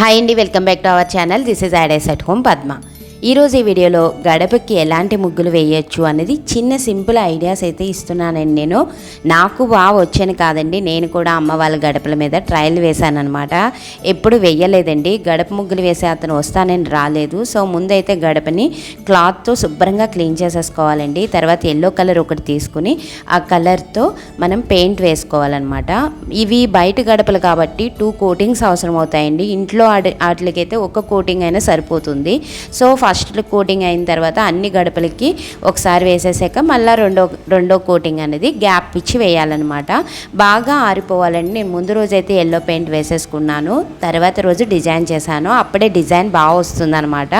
Hi అండి welcome back to our channel this is ideas at home Padma ఈరోజు ఈ వీడియోలో గడపకి ఎలాంటి ముగ్గులు వేయొచ్చు అనేది చిన్న సింపుల్ ఐడియాస్ అయితే ఇస్తున్నానండి నేను. నాకు బాగా వచ్చాను కాదండి. నేను కూడా అమ్మ వాళ్ళ గడపల మీద ట్రయల్ వేశానమాట అనమాట ఎప్పుడు వేయలేదండి. గడప ముగ్గులు వేసే అతను వస్తానని రాలేదు. సో ముందైతే గడపని క్లాత్తో శుభ్రంగా క్లీన్ చేసేసుకోవాలండి. తర్వాత ఎల్లో కలర్ ఒకటి తీసుకుని ఆ కలర్తో మనం పెయింట్ వేసుకోవాలన్నమాట. ఇవి బయట గడపలు కాబట్టి టూ కోటింగ్స్ అవసరం అవుతాయండి ఇంట్లో ఆడి వాటికైతే ఒక కోటింగ్ అయినా సరిపోతుంది. సో ఫస్ట్ కోటింగ్ అయిన తర్వాత అన్ని గడపలకి ఒకసారి వేసేసాక మళ్ళీ రెండో రెండో కోటింగ్ అనేది గ్యాప్ ఇచ్చి వేయాలన్నమాట. బాగా ఆరిపోవాలండి. నేను ముందు రోజు అయితే ఎల్లో పెయింట్ వేసేసుకున్నాను. తర్వాత రోజు డిజైన్ చేశాను. అప్పుడే డిజైన్ బాగా వస్తుందన్నమాట.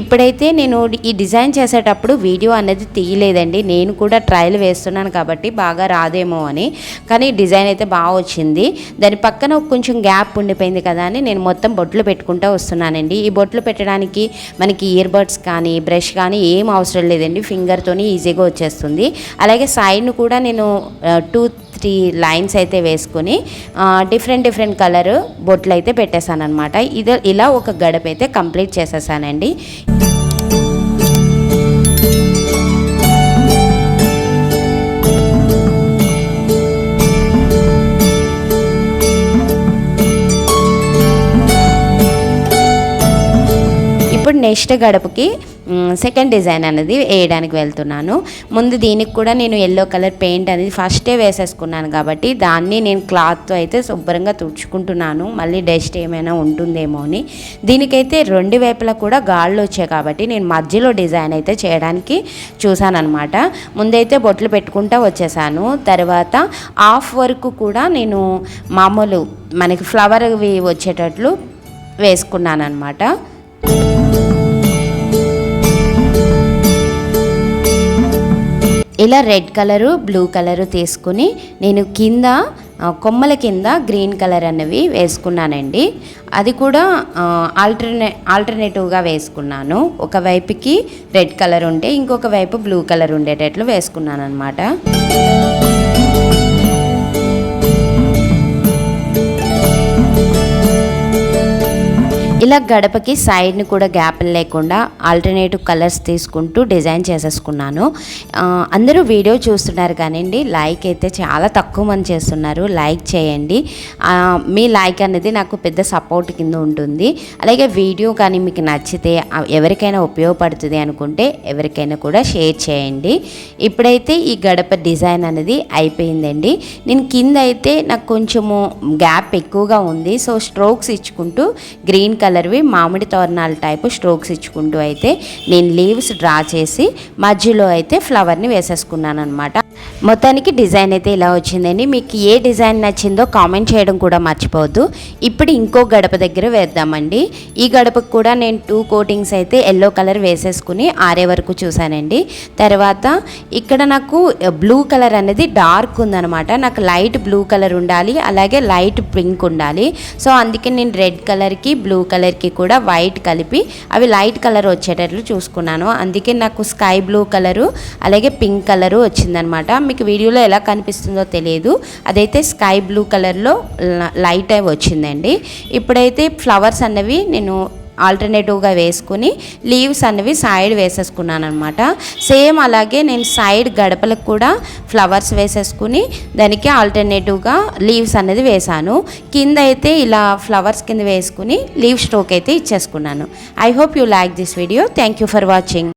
ఇప్పుడైతే నేను ఈ డిజైన్ చేసేటప్పుడు వీడియో అనేది తీయలేదండి. నేను కూడా ట్రయల్ వేస్తున్నాను కాబట్టి బాగా రాదేమో అని. కానీ డిజైన్ అయితే బాగా వచ్చింది. దాని పక్కన కొంచెం గ్యాప్ ఉండిపోయింది కదా అని నేను మొత్తం బొట్లు పెట్టుకుంటూ వస్తున్నానండి. ఈ బొట్లు పెట్టడానికి మనకి ఇయర్ బడ్స్ కానీ బ్రష్ కానీ ఏం అవసరం లేదండి. ఫింగర్తోని ఈజీగా వచ్చేస్తుంది. అలాగే సైడ్ను కూడా నేను టూ త్రీ లైన్స్ అయితే వేసుకొని డిఫరెంట్ డిఫరెంట్ కలర్ బొట్లు అయితే పెట్టేశాను అనమాట ఇది ఇలా ఒక గడప అయితే కంప్లీట్ చేసేసానండి. నెక్స్ట్ గడపకి సెకండ్ డిజైన్ అనేది వేయడానికి వెళ్తున్నాను. ముందు దీనికి కూడా నేను ఎల్లో కలర్ పెయింట్ అనేది ఫస్టే వేసేసుకున్నాను కాబట్టి దాన్ని నేను క్లాత్తో అయితే శుభ్రంగా తుడుచుకుంటున్నాను. మళ్ళీ డస్ట్ ఏమైనా ఉంటుందేమో అని. దీనికైతే రెండు వైపులా కూడా గాళ్ళు వచ్చాయి కాబట్టి నేను మధ్యలో డిజైన్ అయితే చేయడానికి చూశానమాట ముందైతే బొట్లు పెట్టుకుంటా వచ్చేసాను. తర్వాత హాఫ్ వరకు కూడా నేను మామూలు మనకి ఫ్లవర్ వచ్చేటట్లు వేసుకున్నాను అనమాట ఇలా రెడ్ కలరు బ్లూ కలరు తీసుకుని నేను కింద కొమ్మల కింద గ్రీన్ కలర్ అనేవి వేసుకున్నానండి. అది కూడా ఆల్టర్నే ఆల్టర్నేటివ్గా వేసుకున్నాను. ఒక వైపుకి రెడ్ కలర్ ఉంటే ఇంకొక వైపు బ్లూ కలర్ ఉండేటట్లు వేసుకున్నాను అనమాట ఇలా గడపకి సైడ్ని కూడా గ్యాప్ లేకుండా ఆల్టర్నేటివ్ కలర్స్ తీసుకుంటూ డిజైన్ చేసేసుకున్నాను. అందరూ వీడియో చూస్తున్నారు కానివ్వండి లైక్ అయితే చాలా తక్కువ మంది చేస్తున్నారు. లైక్ చేయండి. మీ లైక్ అనేది నాకు పెద్ద సపోర్ట్ కింద ఉంటుంది. అలాగే వీడియో కానీ మీకు నచ్చితే ఎవరికైనా ఉపయోగపడుతుంది అనుకుంటే ఎవరికైనా కూడా షేర్ చేయండి. ఇప్పుడైతే ఈ గడప డిజైన్ అనేది అయిపోయిందండి. నేను కింద అయితే నాకు కొంచెము గ్యాప్ ఎక్కువగా ఉంది. సో స్ట్రోక్స్ ఇచ్చుకుంటూ గ్రీన్ కలర్ కలర్వి మామిడి తోరణాల టైపు స్ట్రోక్స్ ఇచ్చుకుంటూ అయితే నేను లీవ్స్ డ్రా చేసి మధ్యలో అయితే ఫ్లవర్ని వేసేసుకున్నాను అనమాట మొత్తానికి డిజైన్ అయితే ఇలా వచ్చిందండి. మీకు ఏ డిజైన్ నచ్చిందో కామెంట్ చేయడం కూడా మర్చిపోవద్దు. ఇప్పుడు ఇంకో గడప దగ్గర వేద్దామండి. ఈ గడపకు కూడా నేను టూ కోటింగ్స్ అయితే ఎల్లో కలర్ వేసేసుకుని ఆరే వరకు చూశానండి. తర్వాత ఇక్కడ నాకు బ్లూ కలర్ అనేది డార్క్ ఉందనమాట నాకు లైట్ బ్లూ కలర్ ఉండాలి అలాగే లైట్ పింక్ ఉండాలి. సో అందుకే నేను రెడ్ కలర్కి బ్లూ కలర్కి కూడా వైట్ కలిపి అవి లైట్ కలర్ వచ్చేటట్లు చూసుకున్నాను. అందుకే నాకు స్కై బ్లూ కలరు అలాగే పింక్ కలరు వచ్చిందనమాట మీకు వీడియోలో ఎలా కనిపిస్తుందో తెలియదు. అదైతే స్కై బ్లూ కలర్లో లైట్ అయి వచ్చిందండి. ఇప్పుడైతే ఫ్లవర్స్ అన్నవి నేను ఆల్టర్నేటివ్గా వేసుకుని లీవ్స్ అనేవి సైడ్ వేసేసుకున్నాను అనమాట సేమ్ అలాగే నేను సైడ్ గడపలకు కూడా ఫ్లవర్స్ వేసేసుకుని దానికి ఆల్టర్నేటివ్గా లీవ్స్ అనేది వేసాను కింద అయితే ఇలా ఫ్లవర్స్ కింద వేసుకుని లీవ్ స్ట్రోక్ అయితే ఇచ్చేసుకున్నాను. I hope you like this video. Thank you for watching.